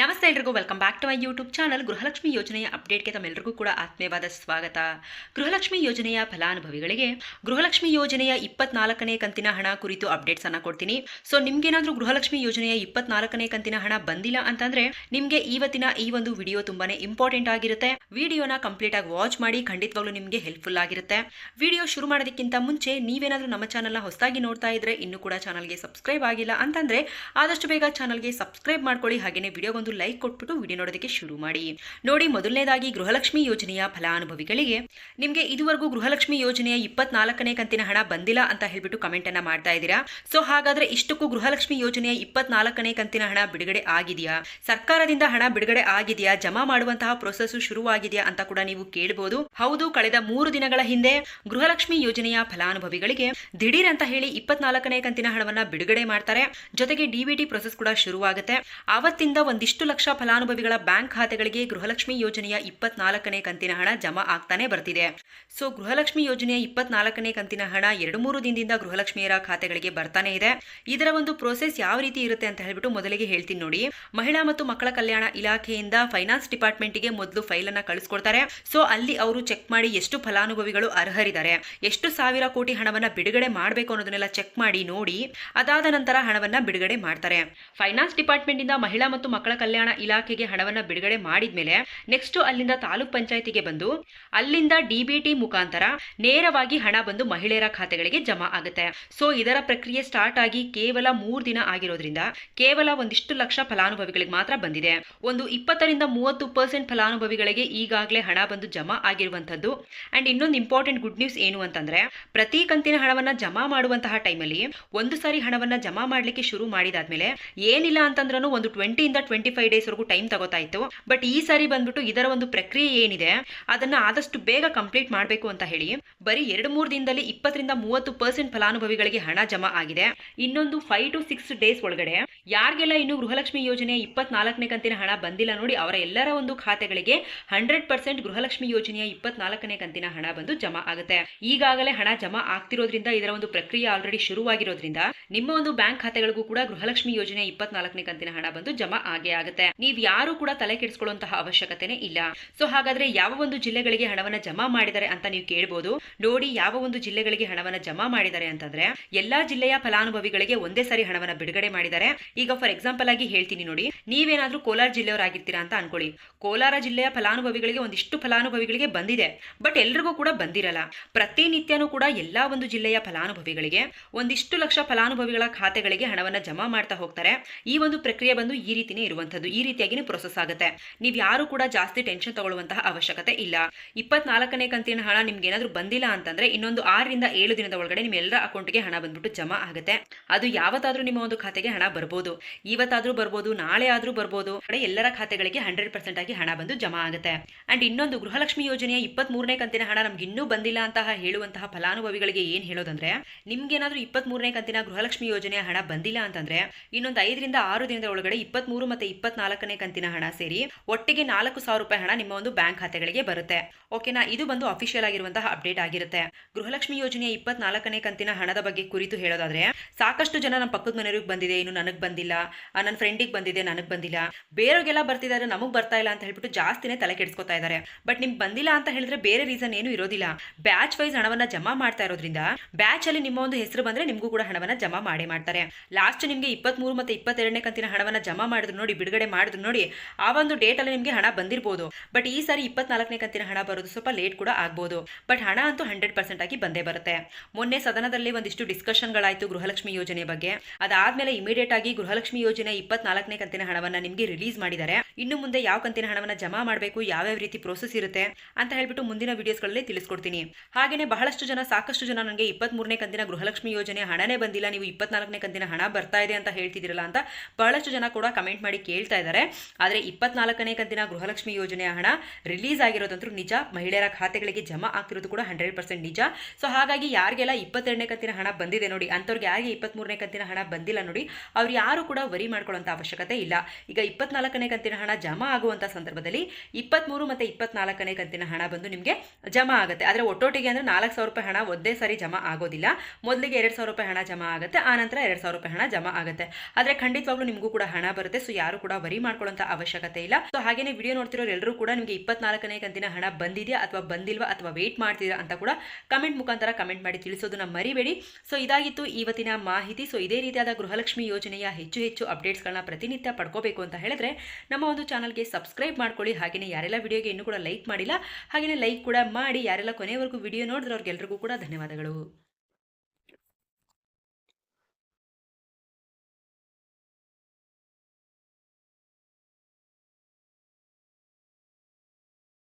ನಮಸ್ತೆ ಎಲ್ರಿಗೂ welcome back to my YouTube channel Gruhalakshmi ಯೋಜನೆಯ ಅಪ್ಡೇಟ್ಗೆ ತಮ್ಮೆಲ್ಲರಿಗೂ ಕೂಡ ಆತ್ಮೀಯವಾದ ಸ್ವಾಗತ. ಗೃಹಲಕ್ಷ್ಮಿ ಯೋಜನೆಯ ಫಲಾನುಭವಿಗಳಿಗೆ ಗೃಹಲಕ್ಷ್ಮಿ ಯೋಜನೆಯ ಇಪ್ಪತ್ನಾಲ್ಕನೇ ಕಂತಿನ ಹಣ ಕುರಿತು ಅಪ್ಡೇಟ್ಸ್ ಅನ್ನ ಕೊಡ್ತೀನಿ. ಸೊ ನಿಮ್ಗೇನಾದ್ರೂ ಗೃಹಲಕ್ಷ್ಮಿ ಯೋಜನೆಯ ಇಪ್ಪತ್ನಾಲ್ಕನೇ ಕಂತಿನ ಹಣ ಬಂದಿಲ್ಲ ಅಂತಂದ್ರೆ ನಿಮ್ಗೆ ಇವತ್ತಿನ ಈ ಒಂದು ವಿಡಿಯೋ ತುಂಬಾನೇ ಇಂಪಾರ್ಟೆಂಟ್ ಆಗಿರುತ್ತೆ. ವಿಡಿಯೋನ ಕಂಪ್ಲೀಟ್ ಆಗಿ ವಾಚ್ ಮಾಡಿ ಖಂಡಿತವಾಗ್ಲೂ ನಿಮಗೆ ಹೆಲ್ಪ್ಫುಲ್ ಆಗಿರುತ್ತೆ. ವಿಡಿಯೋ ಶುರು ಮಾಡೋದಕ್ಕಿಂತ ಮುಂಚೆ ನೀವೇನಾದರೂ ನಮ್ಮ ಚಾನಲ್ನ ಹೊಸದಾಗಿ ನೋಡ್ತಾ ಇದ್ರೆ ಇನ್ನೂ ಕೂಡ ಚಾನಲ್ಗೆ ಸಬ್ಸ್ಕ್ರೈಬ್ ಆಗಿಲ್ಲ ಅಂತಂದ್ರೆ ಆದಷ್ಟು ಬೇಗ ಚಾನಲ್ಗೆ ಸಬ್ಸ್ಕ್ರೈಬ್ ಮಾಡ್ಕೊಳ್ಳಿ. ಹಾಗೆಯೇ ವಿಡಿಯೋಗೊಂದು ಲೈಕ್ ಕೊಟ್ಬಿಟ್ಟು ವಿಡಿಯೋ ನೋಡೋದಕ್ಕೆ ಶುರು ಮಾಡಿ. ನೋಡಿ ಮೊದಲನೇದಾಗಿ ಗೃಹಲಕ್ಷ್ಮಿ ಯೋಜನೆಯ ಫಲಾನುಭವಿಗಳಿಗೆ, ನಿಮಗೆ ಇದುವರೆಗೂ ಗೃಹಲಕ್ಷ್ಮಿ ಯೋಜನೆಯ ಇಪ್ಪತ್ನಾಲ್ಕನೇ ಕಂತಿನ ಹಣ ಬಂದಿಲ್ಲ ಅಂತ ಹೇಳ್ಬಿಟ್ಟು ಕಮೆಂಟ್ ಅನ್ನ ಮಾಡ್ತಾ ಇದ್ದೀರಾ? ಸೊ ಹಾಗಾದ್ರೆ ಇಷ್ಟಕ್ಕೂ ಗೃಹಲಕ್ಷ್ಮಿ ಯೋಜನೆಯ ಇಪ್ಪತ್ನಾಲ್ಕನೇ ಕಂತಿನ ಹಣ ಬಿಡುಗಡೆ ಆಗಿದೆಯಾ? ಸರ್ಕಾರದಿಂದ ಹಣ ಬಿಡುಗಡೆ ಆಗಿದೆಯಾ? ಜಮಾ ಮಾಡುವಂತಹ ಪ್ರೊಸೆಸ್ ಶುರುವಾಗಿದೆಯಾ ಅಂತ ಕೂಡ ನೀವು ಕೇಳಬಹುದು ಹೌದು, ಕಳೆದ ಮೂರು ದಿನಗಳ ಹಿಂದೆ ಗೃಹಲಕ್ಷ್ಮಿ ಯೋಜನೆಯ ಫಲಾನುಭವಿಗಳಿಗೆ ದಿಢೀರ್ ಅಂತ ಹೇಳಿ ಇಪ್ಪತ್ನಾಲ್ಕನೇ ಕಂತಿನ ಹಣವನ್ನ ಬಿಡುಗಡೆ ಮಾಡ್ತಾರೆ. ಜೊತೆಗೆ ಡಿಬಿಟಿ ಪ್ರೊಸೆಸ್ ಕೂಡ ಶುರುವಾಗುತ್ತೆ. ಆವತ್ತಿಂದ ಒಂದಿಷ್ಟು ಲಕ್ಷ ಫಲಾನುಭವಿಗಳ ಬ್ಯಾಂಕ್ ಖಾತೆಗಳಿಗೆ ಗೃಹಲಕ್ಷ್ಮಿ ಯೋಜನೆಯ ಇಪ್ಪತ್ನಾಲ್ಕನೇ ಕಂತಿನ ಹಣ ಜಮಾ ಆಗ್ತಾನೆ ಬರ್ತಿದೆ. ಸೊ, ಗೃಹಲಕ್ಷ್ಮಿ ಯೋಜನೆಯ ಇಪ್ಪತ್ನಾಲ್ಕನೇ ಕಂತಿನ ಹಣ ಎರಡು ಮೂರು ದಿನದಿಂದ ಗೃಹಲಕ್ಷ್ಮಿಯರ ಖಾತೆಗಳಿಗೆ ಬರ್ತಾನೆ ಇದೆ. ಇದರ ಒಂದು ಪ್ರೋಸೆಸ್ ಯಾವ ರೀತಿ ಇರುತ್ತೆ ಅಂತ ಹೇಳ್ಬಿಟ್ಟು ಮೊದಲಿಗೆ ಹೇಳ್ತೀನಿ ನೋಡಿ. ಮಹಿಳಾ ಮತ್ತು ಮಕ್ಕಳ ಕಲ್ಯಾಣ ಇಲಾಖೆಯಿಂದ ಫೈನಾನ್ಸ್ ಡಿಪಾರ್ಟ್ಮೆಂಟ್ಗೆ ಮೊದಲು ಫೈಲ್ ಅನ್ನ ಕಳಿಸ್ಕೊಡ್ತಾರೆ. ಸೊ, ಅಲ್ಲಿ ಅವರು ಚೆಕ್ ಮಾಡಿ ಎಷ್ಟು ಫಲಾನುಭವಿಗಳು ಅರ್ಹರಿದ್ದಾರೆ, ಎಷ್ಟು ಸಾವಿರ ಕೋಟಿ ಹಣವನ್ನ ಬಿಡುಗಡೆ ಮಾಡಬೇಕು ಅನ್ನೋದನ್ನೆಲ್ಲ ಚೆಕ್ ಮಾಡಿ ನೋಡಿ, ಅದಾದ ನಂತರ ಹಣವನ್ನ ಬಿಡುಗಡೆ ಮಾಡ್ತಾರೆ. ಫೈನಾನ್ಸ್ ಡಿಪಾರ್ಟ್ಮೆಂಟ್ ಇಂದ ಮಹಿಳಾ ಮತ್ತು ಮಕ್ಕಳ ಕಲ್ಯಾಣ ಇಲಾಖೆಗೆ ಹಣವನ್ನ ಬಿಡುಗಡೆ ಮಾಡಿದ್ಮೇಲೆ ನೆಕ್ಸ್ಟ್ ಅಲ್ಲಿಂದ ತಾಲೂಕ್ ಪಂಚಾಯತಿಗೆ ಬಂದು ಅಲ್ಲಿಂದ ಡಿಬಿಟಿ ಮುಖಾಂತರ ನೇರವಾಗಿ ಹಣ ಬಂದು ಮಹಿಳೆಯರ ಖಾತೆಗಳಿಗೆ ಜಮಾ ಆಗುತ್ತೆ. ಸೊ ಇದರ ಪ್ರಕ್ರಿಯೆ ಸ್ಟಾರ್ಟ್ ಆಗಿ ಕೇವಲ ಮೂರು ದಿನ ಆಗಿರೋದ್ರಿಂದ ಕೇವಲ ಒಂದಿಷ್ಟು ಲಕ್ಷ ಫಲಾನುಭವಿಗಳಿಗೆ ಮಾತ್ರ ಬಂದಿದೆ. ಒಂದು ಇಪ್ಪತ್ತರಿಂದ ಮೂವತ್ತು ಪರ್ಸೆಂಟ್ ಫಲಾನುಭವಿಗಳಿಗೆ ಈಗಾಗಲೇ ಹಣ ಬಂದು ಜಮಾ ಆಗಿರುವಂತದ್ದು ಅಂಡ್ ಇನ್ನೊಂದು ಇಂಪಾರ್ಟೆಂಟ್ ಗುಡ್ ನ್ಯೂಸ್ ಏನು ಅಂತಂದ್ರೆ, ಪ್ರತಿ ಕಂತಿನ ಹಣವನ್ನ ಜಮಾ ಮಾಡುವಂತಹ ಟೈಮಲ್ಲಿ ಒಂದು ಸಾರಿ ಹಣವನ್ನ ಜಮಾ ಮಾಡ್ಲಿಕ್ಕೆ ಶುರು ಮಾಡಿದಾದ್ಮೇಲೆ ಏನಿಲ್ಲ ಅಂತಂದ್ರೂ ಒಂದು ಟ್ವೆಂಟಿಯಿಂದ ಟ್ವೆಂಟಿ ಫೈವ್ ಡೇಸ್ ವರೆಗೂ ಟೈಮ್ ತಗೋತಾ ಇತ್ತು. ಬಟ್ ಈ ಸಾರಿ ಬಂದ್ಬಿಟ್ಟು ಇದರ ಒಂದು ಪ್ರಕ್ರಿಯೆ ಏನಿದೆ, ಅದನ್ನ ಆದಷ್ಟು ಬೇಗ ಕಂಪ್ಲೀಟ್ ಮಾಡಬೇಕು ಅಂತ ಹೇಳಿ ಬರೀ ಎರಡು ಮೂರು ದಿನದಲ್ಲಿ ಇಪ್ಪತ್ತರಿಂದ ಮೂವತ್ತು ಪರ್ಸೆಂಟ್ ಫಲಾನುಭವಿಗಳಿಗೆ ಹಣ ಜಮಾ ಆಗಿದೆ. ಇನ್ನೊಂದು ಫೈವ್ ಟು ಸಿಕ್ಸ್ ಡೇಸ್ ಒಳಗಡೆ ಯಾರಿಗೆಲ್ಲ ಇನ್ನು ಗೃಹಲಕ್ಷ್ಮಿ ಯೋಜನೆ ಇಪ್ಪತ್ನಾಲ್ಕನೇ ಕಂತಿನ ಹಣ ಬಂದಿಲ್ಲ ನೋಡಿ, ಅವರ ಎಲ್ಲರ ಒಂದು ಖಾತೆಗಳಿಗೆ ಹಂಡ್ರೆಡ್ ಪರ್ಸೆಂಟ್ ಗೃಹಲಕ್ಷ್ಮಿ ಯೋಜನೆಯ ಇಪ್ಪತ್ನಾಲ್ಕನೇ ಕಂತಿನ ಹಣ ಬಂದು ಜಮಾ ಆಗುತ್ತೆ. ಈಗಾಗಲೇ ಹಣ ಜಮಾ ಆಗ್ತಿರೋದ್ರಿಂದ ಇದರ ಒಂದು ಪ್ರಕ್ರಿಯೆ ಆಲ್ರೆಡಿ ಶುರುವಾಗಿರೋದ್ರಿಂದ ನಿಮ್ಮ ಒಂದು ಬ್ಯಾಂಕ್ ಖಾತೆಗಳಿಗೂ ಕೂಡ ಗೃಹಲಕ್ಷ್ಮಿ ಯೋಜನೆ ಇಪ್ಪತ್ನಾಲ್ಕನೇ ಕಂತಿನ ಹಣ ಬಂದು ಜಮಾ ಆಗೇ ಆಗುತ್ತೆ. ನೀವು ಯಾರು ಕೂಡ ತಲೆ ಕೆಡಿಸ್ಕೊಳ್ಳುವಂತಹ ಅವಶ್ಯಕತೆನೇ ಇಲ್ಲ. ಸೊ ಹಾಗಾದ್ರೆ ಯಾವ ಒಂದು ಜಿಲ್ಲೆಗಳಿಗೆ ಹಣವನ್ನ ಜಮಾ ಮಾಡಿದರೆ ಅಂತ ನೀವು ಕೇಳಬಹುದು ನೋಡಿ ಯಾವ ಒಂದು ಜಿಲ್ಲೆಗಳಿಗೆ ಹಣವನ್ನ ಜಮಾ ಮಾಡಿದರೆ ಅಂತಂದ್ರೆ, ಎಲ್ಲಾ ಜಿಲ್ಲೆಯ ಫಲಾನುಭವಿಗಳಿಗೆ ಒಂದೇ ಸಾರಿ ಹಣವನ್ನ ಬಿಡುಗಡೆ ಮಾಡಿದರೆ ಈಗ ಫಾರ್ ಎಕ್ಸಾಂಪಲ್ ಆಗಿ ಹೇಳ್ತೀನಿ ನೋಡಿ. ನೀವೇನಾದ್ರೂ ಕೋಲಾರ ಜಿಲ್ಲೆಯವರಾಗಿರ್ತೀರಾ ಅಂತ ಅನ್ಕೊಳ್ಳಿ. ಕೋಲಾರ ಜಿಲ್ಲೆಯ ಫಲಾನುಭವಿಗಳಿಗೆ ಒಂದಿಷ್ಟು ಫಲಾನುಭವಿಗಳಿಗೆ ಬಂದಿದೆ. ಬಟ್ ಎಲ್ರಿಗೂ ಕೂಡ ಬಂದಿರಲ್ಲ. ಪ್ರತಿನಿತ್ಯನೂ ಕೂಡ ಎಲ್ಲಾ ಒಂದು ಜಿಲ್ಲೆಯ ಫಲಾನುಭವಿಗಳಿಗೆ ಒಂದಿಷ್ಟು ಲಕ್ಷ ಫಲಾನುಭವಿಗಳ ಖಾತೆಗಳಿಗೆ ಹಣವನ್ನ ಜಮಾ ಮಾಡ್ತಾ ಹೋಗ್ತಾರೆ. ಈ ಒಂದು ಪ್ರಕ್ರಿಯೆ ಬಂದು ಈ ರೀತಿನೇ ಇರುವಂತದ್ದು ಈ ರೀತಿಯಾಗಿನೇ ಪ್ರೊಸೆಸ್ ಆಗುತ್ತೆ. ನೀವು ಯಾರು ಕೂಡ ಜಾಸ್ತಿ ಟೆನ್ಷನ್ ತಗೊಳ್ಳುವಂತಹ ಅವಶ್ಯಕತೆ ಇಲ್ಲ. ಇಪ್ಪತ್ನಾಲ್ಕನೇ ಕಂತಿನ ಹಣ ನಿಮ್ಗೆ ಏನಾದರೂ ಬಂದಿಲ್ಲ ಅಂತಂದ್ರೆ ಇನ್ನೊಂದು ಆರರಿಂದ ಏಳು ದಿನದ ಒಳಗಡೆ ನಿಮ್ಮ ಎಲ್ಲರ ಅಕೌಂಟ್ಗೆ ಹಣ ಬಂದ್ಬಿಟ್ಟು ಜಮಾ ಆಗುತ್ತೆ. ಅದು ಯಾವತ್ತಾದ್ರೂ ನಿಮ್ಮ ಒಂದು ಖಾತೆಗೆ ಹಣ ಬರ್ಬೋದು. ಇವತ್ತಾದ್ರೂ ಬರ್ಬೋದು, ನಾಳೆ ಆದ್ರೂ ಬರ್ಬೋದು. ಎಲ್ಲರ ಖಾತೆಗಳಿಗೆ ಹಂಡ್ರೆಡ್ ಪರ್ಸೆಂಟ್ ಆಗಿ ಹಣ ಬಂದು ಜಮಾ ಆಗುತ್ತೆ. ಅಂಡ್ ಇನ್ನೊಂದು ಗೃಹಲಕ್ಷ್ಮಿ ಯೋಜನೆಯ ಇಪ್ಪತ್ತ್ ಮೂರನೇ ಕಂತಿನ ಹಣ ನಮ್ಗೆ ಇನ್ನೂ ಬಂದಿಲ್ಲ ಅಂತಹ ಹೇಳುವಂತಹ ಫಲಾನುಭವಿಗಳಿಗೆ ಏನ್ ಹೇಳೋದಂದ್ರೆ ನಿಮ್ಗೇನಾದ್ರೂ ಇಪ್ಪತ್ತ್ ಮೂರನೇ ಕಂತಿನ ಗೃಹಲಕ್ಷ್ಮಿ ಯೋಜನೆಯ ಹಣ ಬಂದಿಲ್ಲ ಅಂತಂದ್ರೆ, ಇನ್ನೊಂದು ಐದರಿಂದ ಆರು ದಿನದ ಒಳಗಡೆ ಇಪ್ಪತ್ತ್ ಮೂರು ಮತ್ತೆ ಇಪ್ಪತ್ನಾಲ್ಕನೇ ಕಂತಿನ ಹಣ ಸೇರಿ ಒಟ್ಟಿಗೆ ನಾಲ್ಕು ಸಾವಿರ ರೂಪಾಯಿ ಹಣ ನಿಮ್ಮ ಒಂದು ಬ್ಯಾಂಕ್ ಖಾತೆಗಳಿಗೆ ಬರುತ್ತೆ. ಓಕೆನಾ ಇದು ಬಂದು ಅಫಿಷಿಯಲ್ ಆಗಿರುವಂತಹ ಅಪ್ಡೇಟ್ ಆಗಿರುತ್ತೆ. ಗೃಹಲಕ್ಷ್ಮಿ ಯೋಜನೆಯ ಇಪ್ಪತ್ನಾಲ್ಕನೇ ಕಂತಿನ ಹಣದ ಬಗ್ಗೆ ಕುರಿತು ಹೇಳೋದಾದ್ರೆ, ಸಾಕಷ್ಟು ಜನ ನಮ್ಮ ಪಕ್ಕದ ಮನೆಯವ್ರಿಗೆ ಬಂದಿದೆ, ಇನ್ನು ನನಗೆ ಬಂದಿಲ್ಲ ನನ್ನ ಫ್ರೆಂಡಿಗೆ ಬಂದಿದೆ, ನನಗೆ ಬಂದಿಲ್ಲ. ಬೇರೆಯವ್ರಿಗೆಲ್ಲ ಬರ್ತಿದ್ದಾರೆ, ನಮಗೆ ಬರ್ತಾ ಇಲ್ಲ ಅಂತ ಹೇಳ್ಬಿಟ್ಟು ಜಾಸ್ತಿನೇ ತಲೆ ಕೆಡಿಸ್ಕೊತಾ ಇದ್ದಾರೆ. ಬಟ್ ನಿಮ್ಗೆ ಬಂದಿಲ್ಲ ಅಂತ ಹೇಳಿದ್ರೆ ಬೇರೆ ರೀಸನ್ ಏನು ಇರೋದಿಲ್ಲ. ಬ್ಯಾಚ್ ವೈಸ್ ಹಣವನ್ನ ಜಮಾ ಮಾಡ್ತಾ ಇರೋದ್ರಿಂದ ಬ್ಯಾಚ್ ಅಲ್ಲಿ ನಿಮ್ಮ ಒಂದು ಹೆಸರು ಬಂದ್ರೆ ನಿಮಗೂ ಕೂಡ ಹಣವನ್ನ ಜಮಾ ಮಾಡೇ ಮಾಡ್ತಾರೆ. ಲಾಸ್ಟ್ ನಿಮಗೆ ಇಪ್ಪತ್ಮೂರು ಮತ್ತೆ ಇಪ್ಪತ್ತೆರಡನೇ ಕಂತಿನ ಹಣವನ್ನ ಜಮಾ ಮಾಡಿದ್ರು ನೋಡಿ ಬಿಡುಗಡೆ ಮಾಡಿದ್ರು ನೋಡಿ, ಆ ಒಂದು ಡೇಟ್ ಅಲ್ಲಿ ನಿಮಗೆ ಹಣ ಬಂದಿರಬಹುದು ಬಟ್ ಈ ಸಾರಿ ಇಪ್ಪತ್ನಾಲ್ಕನೇ ಕಂತಿನ ಹಣ ಬರೋದು ಸ್ವಲ್ಪ ಲೇಟ್ ಕೂಡ ಆಗ್ಬೋದು. ಬಟ್ ಹಣ ಅಂತೂ ಹಂಡ್ರೆಡ್ ಪರ್ಸೆಂಟ್ ಆಗಿ ಬಂದೇ ಬರುತ್ತೆ. ಮೊನ್ನೆ ಸದನದಲ್ಲಿ ಒಂದಿಷ್ಟು ಡಿಸ್ಕಷನ್ಗಳಾಯಿತು ಗೃಹಲಕ್ಷ್ಮಿ ಯೋಜನೆ ಬಗ್ಗೆ. ಅದಾದ್ಮೇಲೆ ಇಮಿಡಿಯೇಟ್ ಆಗಿ ಗೃಹಲಕ್ಷ್ಮಿ ಯೋಜನೆ ಇಪ್ಪತ್ನಾಲ್ಕನೇ ಕಂತಿನ ಹಣವನ್ನ ನಿಮಗೆ ರಿಲೀಸ್ ಮಾಡಿದ್ದಾರೆ. ಇನ್ನು ಮುಂದೆ ಯಾವ ಕಂತಿನ ಹಣವನ್ನ ಜಮಾ ಮಾಡಬೇಕು, ಯಾವ್ಯಾವ ರೀತಿ ಪ್ರೋಸೆಸ್ ಇರುತ್ತೆ ಅಂತ ಹೇಳ್ಬಿಟ್ಟು ಮುಂದಿನ ವಿಡಿಯೋಸ್ಗಳಲ್ಲಿ ತಿಳಿಸ್ಕೊಡ್ತೀನಿ. ಹಾಗೇನೇ ಬಹಳಷ್ಟು ಜನ, ಸಾಕಷ್ಟು ಜನ ನನಗೆ ಇಪ್ಪತ್ತ್ ಮೂರನೇ ಕಂತಿನ ಗೃಹಲಕ್ಷ್ಮಿ ಯೋಜನೆ ಹಣನೇ ಬಂದಿಲ್ಲ, ನೀವು ಇಪ್ಪತ್ನಾಲ್ಕನೇ ಕಂತಿನ ಹಣ ಬರ್ತಾ ಇದೆ ಅಂತ ಹೇಳ್ತಿದ್ದೀರಲ್ಲ ಅಂತ ಬಹಳಷ್ಟು ಜನ ಕೂಡ ಕಮೆಂಟ್ ಮಾಡಿ ಕೇಳ್ತಾ ಇದ್ದಾರೆ. ಆದರೆ ಇಪ್ಪತ್ನಾಲ್ಕನೇ ಕಂತಿನ ಗೃಹಲಕ್ಷ್ಮಿ ಯೋಜನೆಯ ಹಣ ರಿಲೀಸ್ ಆಗಿರೋದಂತೂ ನಿಜ. ಮಹಿಳೆಯರ ಖಾತೆಗಳಿಗೆ ಜಮಾ ಆಗ್ತಿರೋದು ಕೂಡ ಹಂಡ್ರೆಡ್ ಪರ್ಸೆಂಟ್ ನಿಜ. ಸೊ ಹಾಗಾಗಿ ಯಾರಿಗೆಲ್ಲ ಇಪ್ಪತ್ತೆರಡನೇ ಕಂತಿನ ಹಣ ಬಂದಿದೆ ನೋಡಿ, ಅಂಥವ್ರಿಗೆ ಯಾರಿಗೆ ಇಪ್ಪತ್ತ್ಮೂರನೇ ಕಂತಿನ ಹಣ ಬಂದಿಲ್ಲ ನೋಡಿ, ಅವ್ರು ಯಾರು ಕೂಡ ವರಿ ಮಾಡ್ಕೊಳ್ಳೋಂಥ ಅವಶ್ಯಕತೆ ಇಲ್ಲ. ಈಗ ಇಪ್ಪತ್ನಾಲ್ಕನೇ ಕಂತಿನ ಹಣ ಜಮಾ ಆಗುವಂಥ ಸಂದರ್ಭದಲ್ಲಿ ಇಪ್ಪತ್ತ್ಮೂರು ಮತ್ತು ಇಪ್ಪತ್ನಾಲ್ಕನೇ ಕಂತಿನ ಹಣ ಬಂದು ನಿಮಗೆ ಜಮಾ ಆಗುತ್ತೆ. ಆದರೆ ಒಟ್ಟೊಟ್ಟಿಗೆ ಅಂದರೆ ನಾಲ್ಕು ಸಾವಿರ ರೂಪಾಯಿ ಹಣ ಒಂದೇ ಸಾರಿ ಜಮಾ ಆಗೋದಿಲ್ಲ. ಮೊದಲಿಗೆ ಎರಡು ಸಾವಿರ ರೂಪಾಯಿ ಹಣ ಜಮಾ ಆಗುತ್ತೆ, ಆನಂತರ ಎರಡು ಸಾವಿರ ರೂಪಾಯಿ ಹಣ ಜಮಾ ಆಗುತ್ತೆ. ಆದರೆ ಖಂಡಿತವಾಗ್ಲೂ ನಿಮಗೂ ಕೂಡ ಹಣ ಬರುತ್ತೆ. ಸೊ ಯಾರು ಕೂಡ ವರಿ ಮಾಡ್ಕೊಳ್ಳೋಂಥ ಅವಶ್ಯಕತೆ ಇಲ್ಲ. ಸೊ ಹಾಗೇನೆ ವಿಡಿಯೋ ನೋಡ್ತಿರೋರು ಎಲ್ಲರೂ ಕೂಡ ನಿಮಗೆ ಇಪ್ಪತ್ನಾಲ್ಕನೇ ಕಂತಿನ ಹಣ ಬಂದಿದೆಯಾ ಅಥವಾ ಬಂದಿಲ್ವಾ ಅಥವಾ ವೇಟ್ ಮಾಡ್ತೀರಾ ಅಂತ ಕೂಡ ಕಮೆಂಟ್ ಮುಖಾಂತರ ಕಮೆಂಟ್ ಮಾಡಿ ತಿಳಿಸೋದನ್ನ ಮರಿಬೇಡಿ. ಸೊ ಇದಾಗಿತ್ತು ಇವತ್ತಿನ ಮಾಹಿತಿ. ಸೊ ಇದೇ ರೀತಿಯಾದ ಗೃಹಲಕ್ಷ್ಮಿ ಯೋಜನೆಯ ಹೆಚ್ಚು ಹೆಚ್ಚು ಅಪ್ಡೇಟ್ಸ್ಗಳನ್ನ ಪ್ರತಿನಿತ್ಯ ಪಡ್ಕೋಬೇಕು ಅಂತ ಹೇಳಿದ್ರೆ ನಮ್ಮ ಒಂದು ಚಾನಲ್ಗೆ ಸಬ್ಸ್ಕ್ರೈಬ್ ಮಾಡ್ಕೊಳ್ಳಿ. ಹಾಗೆಯೇ ಯಾರೆಲ್ಲ ವಿಡಿಯೋಗೆ ಇನ್ನೂ ಕೂಡ ಲೈಕ್ ಮಾಡಿಲ್ಲ ಹಾಗೆಯೇ ಲೈಕ್ ಕೂಡ ಮಾಡಿ. ಯಾರೆಲ್ಲ ಕೊನೆವರೆಗೂ ವಿಡಿಯೋ ನೋಡಿದ್ರೆ ಅವ್ರಿಗೆಲ್ರಿಗೂ ಕೂಡ ಧನ್ಯವಾದಗಳು.